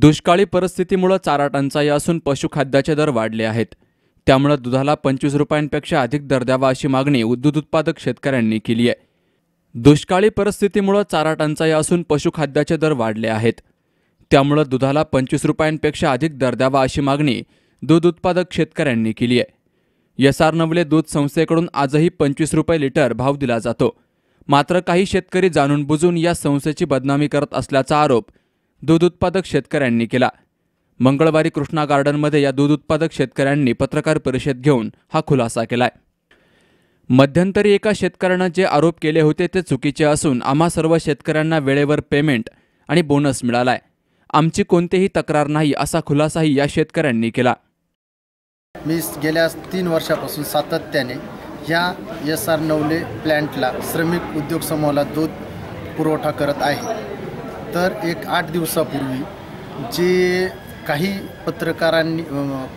दुष्काळी परिस्थितीमुळे चारा टंचाई असून पशुखाद्याचे दर वाढले आहेत. त्यामुळे दुधाला पंचवीस रुपयांपेक्षा अधिक दर द्यावा अशी मागणी दूध उत्पादक शेतकऱ्यांनी केली आहे. दुष्काळी परिस्थितीमुळे चारा टंचाई असून पशुखाद्याचे दर वाढले आहेत. त्यामुळे दुधाला पंचवीस रुपयांपेक्षा अधिक दर द्यावा अशी मागणी दूध उत्पादक शेतकऱ्यांनी केली आहे. एस आर नवले दूध संस्थेकडून आजही पंचवीस रुपये लिटर भाव दिला जातो. मात्र काही शेतकरी जाणून बुजून या संस्थेची बदनामी करत असल्याचा आरोप दूध उत्पादक शेतकऱ्यांनी केला. मंगळवारी कृष्णा गार्डनमध्ये या दूध उत्पादक शेतकऱ्यांनी पत्रकार परिषद घेऊन हा खुलासा केलाय. मध्यंतरी एका शेतकऱ्यानं जे आरोप केले होते ते चुकीचे असून आम्हा सर्व शेतकऱ्यांना वेळेवर पेमेंट आणि बोनस मिळालाय. आमची कोणतीही तक्रार नाही असा खुलासाही या शेतकऱ्यांनी केला. मी गेल्या तीन वर्षापासून सातत्याने या एस आर नवले प्लॅन्टला श्रमिक उद्योग समूहाला दूध पुरवठा करत आहे. तर एक आठ दिवसापूर्वी जे काही पत्रकारांनी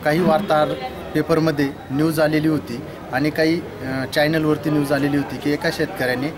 काही वार्ताहर पेपरमध्ये न्यूज आलेली होती आणि काही चॅनलवरती न्यूज आलेली होती की एका शेतकऱ्याने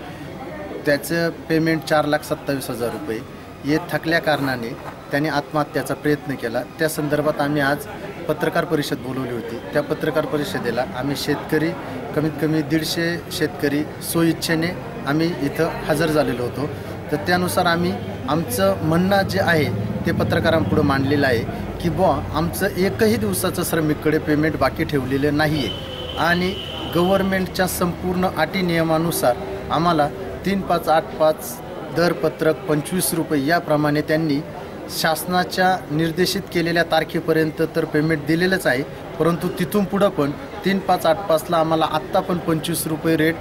त्याचं पेमेंट चार लाख सत्तावीस हजार रुपये हे थकल्या कारणाने त्याने आत्महत्याचा प्रयत्न केला. त्या संदर्भात आम्ही आज पत्रकार परिषद बोलवली होती. त्या पत्रकार परिषदेला आम्ही शेतकरी कमीत कमी दीडशे शेतकरी स्वइच्छेने आम्ही इथं हजर झालेलो होतो. तर त्यानुसार आम्ही आमचं म्हणणं जे आहे ते पत्रकारांपुढं मांडलेलं आहे की बुवा आमचं एकही दिवसाचं श्रमिककडे पेमेंट बाकी ठेवलेलं नाही आहे आणि गव्हर्मेंटच्या संपूर्ण अटी नियमानुसार आम्हाला तीन पाच आठ पाच दरपत्रक पंचवीस रुपये याप्रमाणे त्यांनी शासनाच्या निर्देशित केलेल्या तारखेपर्यंत तर पेमेंट दिलेलंच आहे. परंतु तिथून पुढं पण तीन पाच आठ पाचला आम्हाला आत्ता पण पंचवीस रुपये रेट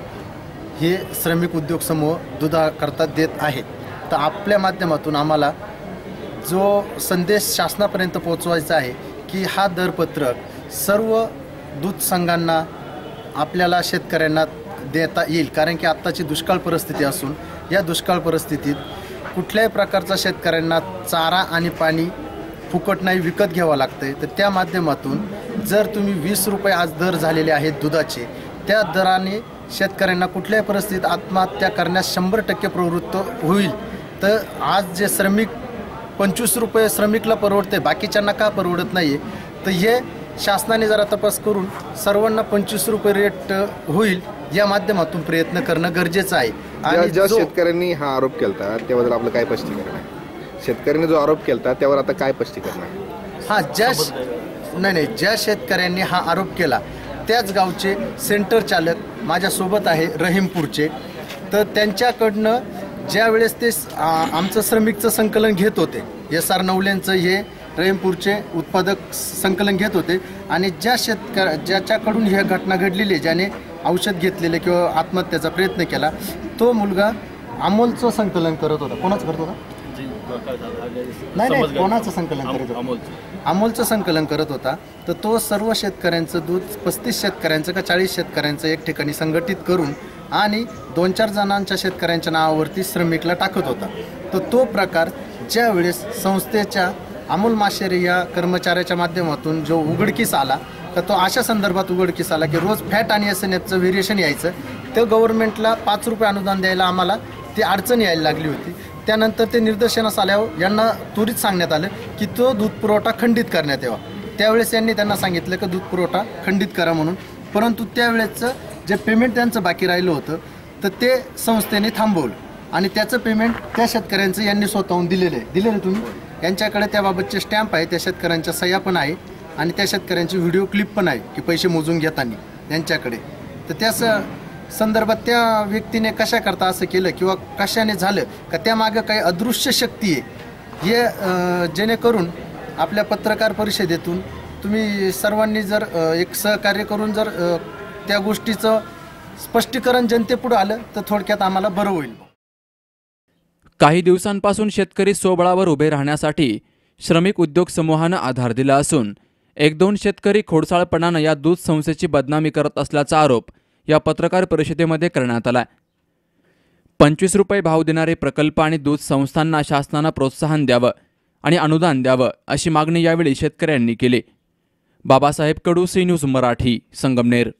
हे श्रमिक उद्योग समूह दुधाकरता देत आहेत तर आपल्या माध्यमातून आम्हाला जो संदेश शासनापर्यंत पोहोचवायचा आहे की हा दरपत्रक सर्व दूध संघांना आपल्याला शेतकऱ्यांना देता येईल. कारण की आत्ताची दुष्काळ परिस्थिती असून या दुष्काळ परिस्थितीत कुठल्याही प्रकारचा शेतकऱ्यांना चारा आणि पाणी फुकट नाही विकत घ्यावं लागतंय. तर त्या माध्यमातून जर तुम्ही वीस रुपये आज दर झालेले आहेत दुधाचे त्या दराने शेतकऱ्यांना कुठल्याही परिस्थितीत आत्महत्या करण्यास शंभर टक्के प्रवृत्त होईल. तर आज जे श्रमिक पंचवीस रुपये श्रमिकला परवडते बाकीच्यांना का परवडत नाही तर हे शासनाने जरा तपास करून सर्वांना पंचवीस रुपये रेट होईल या माध्यमातून प्रयत्न करणं गरजेचं आहे. ज्या ज्या शेतकऱ्यांनी हा आरोप केलता त्याबद्दल आपलं काय स्पष्टीकरण आहे? शेतकऱ्यांनी जो आरोप केलता त्यावर आता काय स्पष्टीकरण आहे? हा ज्या नाही नाही ज्या शेतकऱ्यांनी हा आरोप केला त्याच गावचे सेंटर चालक माझ्यासोबत आहे रहीमपूरचे. तर त्यांच्याकडनं ज्या वेळेस ते आमचं श्रमिकचं संकलन घेत होते एस आर नवलेंचं हे रेमपूरचे उत्पादक संकलन घेत होते आणि ज्या शेतकऱ्या ज्याच्याकडून ह्या घटना घडलेली आहे ज्याने औषध घेतलेले किंवा आत्महत्याचा प्रयत्न केला तो मुलगा अमोलचं संकलन करत होता. कोणाच करत होता? नाही नाही कोणाचं संकलन करत होता? अमोलचं. संकलन करत होता. तर तो सर्व शेतकऱ्यांचं दूध पस्तीस शेतकऱ्यांचं का चाळीस शेतकऱ्यांचं एक ठिकाणी संघटित करून आणि दोन चार जणांच्या शेतकऱ्यांच्या नावावरती श्रमिकला टाकत होता. तर तो प्रकार ज्या वेळेस संस्थेच्या अमोल माशेरे या कर्मचाऱ्याच्या माध्यमातून जो उघडकीस आला तर तो अशा संदर्भात उघडकीस आला की रोज फॅट आणि एस एन एफचं व्हेरिएशन यायचं. ते गव्हर्नमेंटला पाच रुपये अनुदान द्यायला आम्हाला ती अडचण यायला लागली होती. त्यानंतर ते निदर्शनास आल्यावर यांना त्वरित सांगण्यात आलं की तो दूध पुरवठा खंडित करण्यात यावा. त्यावेळेस यांनी त्यांना सांगितलं की दूध पुरवठा खंडित करा म्हणून. परंतु त्यावेळेसचं जे पेमेंट त्यांचं बाकी राहिलं होतं तर ते संस्थेने थांबवलं. आणि त्याचं पेमेंट त्या शेतकऱ्यांचं यांनी स्वतःहून दिलेलं आहे. दिलेलं आहे तुम्ही. यांच्याकडे त्याबाबतचे स्टॅम्प आहे त्या शेतकऱ्यांच्या सह्या पण आहे आणि त्या शेतकऱ्यांची व्हिडिओ क्लिप पण आहे की पैसे मोजून घेताना यांच्याकडे. तर त्या संदर्भात त्या व्यक्तीने कशा करता असं केलं किंवा कशाने झालं का त्यामागं काही अदृश्य शक्ती आहे? हे जेणेकरून आपल्या पत्रकार परिषदेतून तुम्ही सर्वांनी जर एक सहकार्य करून जर त्या गोष्टीचं स्पष्टीकरण जनतेपुढं आलं तर थोडक्यात आम्हाला बरं होईल. काही दिवसांपासून शेतकरी सोबळावर उभे राहण्यासाठी श्रमिक उद्योग समूहानं आधार दिला असून एक दोन शेतकरी खोडसाळपणानं या दूध संस्थेची बदनामी करत असल्याचा आरोप या पत्रकार परिषदेमध्ये करण्यात आला पंचवीस रुपये भाव देणारे प्रकल्प आणि दूध संस्थांना शासनानं प्रोत्साहन द्यावं आणि अनुदान द्यावं अशी मागणी यावेळी शेतकऱ्यांनी केली. Babasaheb Kadu C news Marathi Sangamner.